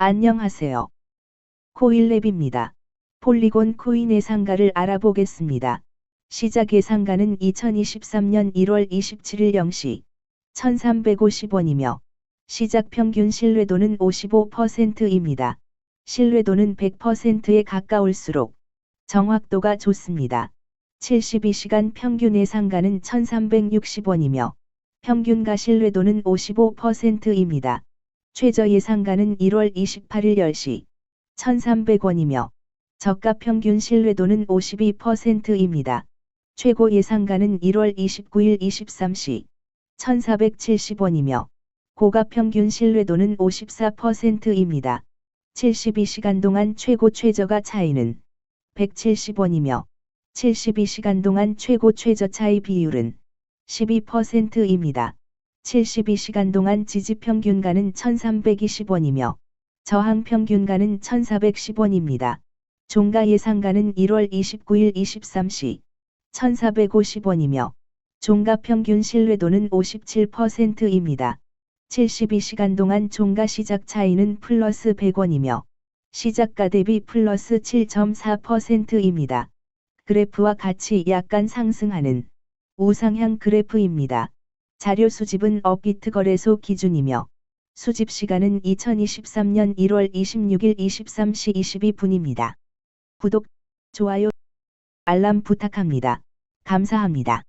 안녕하세요. 코일랩입니다. 폴리곤 코인 예상가를 알아보겠습니다. 시작 예상가는 2023년 1월 27일 0시 1350원이며 시작 평균 신뢰도는 55%입니다. 신뢰도는 100%에 가까울수록 정확도가 좋습니다. 72시간 평균 예상가는 1360원이며 평균가 신뢰도는 55%입니다. 최저 예상가는 1월 28일 10시 1300원이며 저가 평균 신뢰도는 52%입니다. 최고 예상가는 1월 29일 23시 1470원이며 고가 평균 신뢰도는 54%입니다. 72시간 동안 최고 최저가 차이는 170원이며 72시간 동안 최고 최저 차이 비율은 12%입니다. 72시간 동안 지지 평균가는 1320원이며 저항 평균가는 1410원입니다. 종가 예상가는 1월 29일 23시 1450원이며 종가 평균 신뢰도는 57%입니다. 72시간 동안 종가 시작 차이는 플러스 100원이며 시작가 대비 플러스 7.4%입니다. 그래프와 같이 약간 상승하는 우상향 그래프입니다. 자료 수집은 업비트 거래소 기준이며 수집 시간은 2023년 1월 26일 23시 22분입니다. 구독, 좋아요, 알람 부탁합니다. 감사합니다.